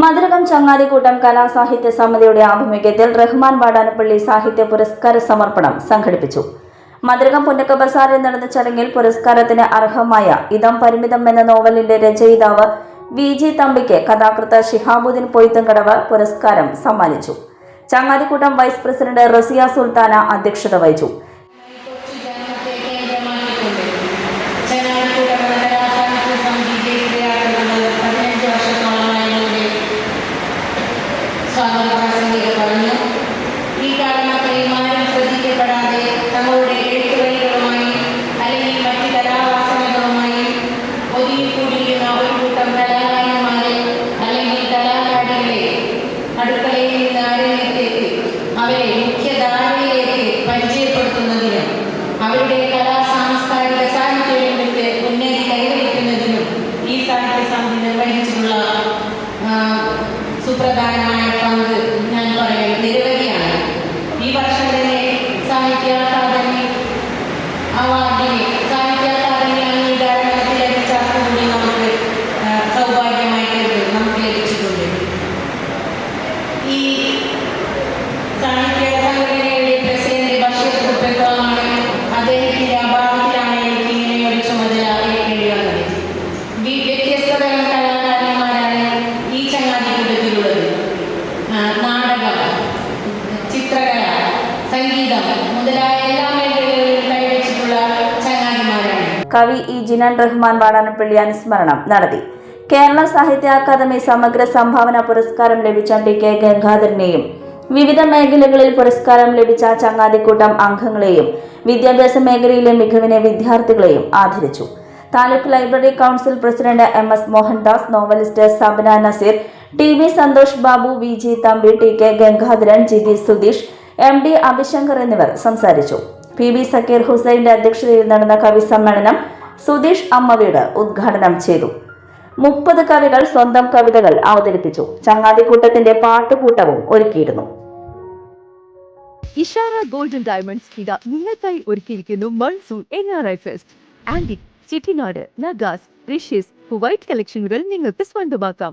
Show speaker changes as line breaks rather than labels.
മധുരകം ചങ്ങാതിക്കൂട്ടം കലാസാഹിത്യ സമിതിയുടെ ആഭിമുഖ്യത്തിൽ റഹ്മാൻ വാടാനപ്പള്ളി സാഹിത്യ പുരസ്കാര സമർപ്പണം സംഘടിപ്പിച്ചു. മധുരകം പുന്നക്ക ബസാറിൽ നടന്ന ചടങ്ങിൽ പുരസ്കാരത്തിന് അർഹമായ ഇതം പരിമിതം എന്ന നോവലിന്റെ രചയിതാവ് വി ജി തമ്പിക്ക് കഥാകൃത്ത് ഷിഹാബുദ്ദീൻ പൊയ്ത്തുംകടവ് പുരസ്കാരം സമ്മാനിച്ചു. ചങ്ങാതിക്കൂട്ടം വൈസ് പ്രസിഡന്റ് റസിയ സുൽത്താന അധ്യക്ഷത വഹിച്ചു.
para aprender. Awardee
കവി ഇ ജിനൻ റഹ്മാൻ വാടാനപ്പള്ളി അനുസ്മരണം നടത്തി. കേരള സാഹിത്യ അക്കാദമി സമഗ്ര സംഭാവന പുരസ്കാരം ലഭിച്ച ടി കെ ഗംഗാധരനെയും വിവിധ മേഖലകളിൽ പുരസ്കാരം ലഭിച്ച ചങ്ങാതിക്കൂട്ടം അംഗങ്ങളെയും വിദ്യാഭ്യാസ മേഖലയിലെ മികവിനെ വിദ്യാർത്ഥികളെയും ആദരിച്ചു. Taluk library council president M S Mohandas novelist Sabana Nazeer T V Santhosh Babu V G Thampi T K Gangadharan G G Sudheesh M D Abhishankar എന്നിവർ സംസാരിച്ചു. പി ബി സക്കീർ ഹുസൈന്റെ അധ്യക്ഷതയിൽ നടന്ന കവി സമ്മേളനം സുധീഷ് അമ്മവീട് ഉദ്ഘാടനം ചെയ്തു. മുപ്പത് കവികൾ സ്വന്തം കവിതകൾ അവതരിപ്പിച്ചു. ചങ്ങാതിക്കൂട്ടത്തിന്റെ പാട്ടുകൂട്ടവും ഒരുക്കിയിരുന്നു.
ഇഷാര ഗോൾഡൻ ഡയമണ്ട്സ് ഇതാ നിങ്ങൾക്കായി ഒരുക്കിയിരിക്കുന്നു monsoon N R I fest. Antique Chettinad നഗാസ് റിഷ്യസ് വൈറ്റ് കളക്ഷനുകൾ നിങ്ങൾക്ക് സ്വന്തമാക്കാം.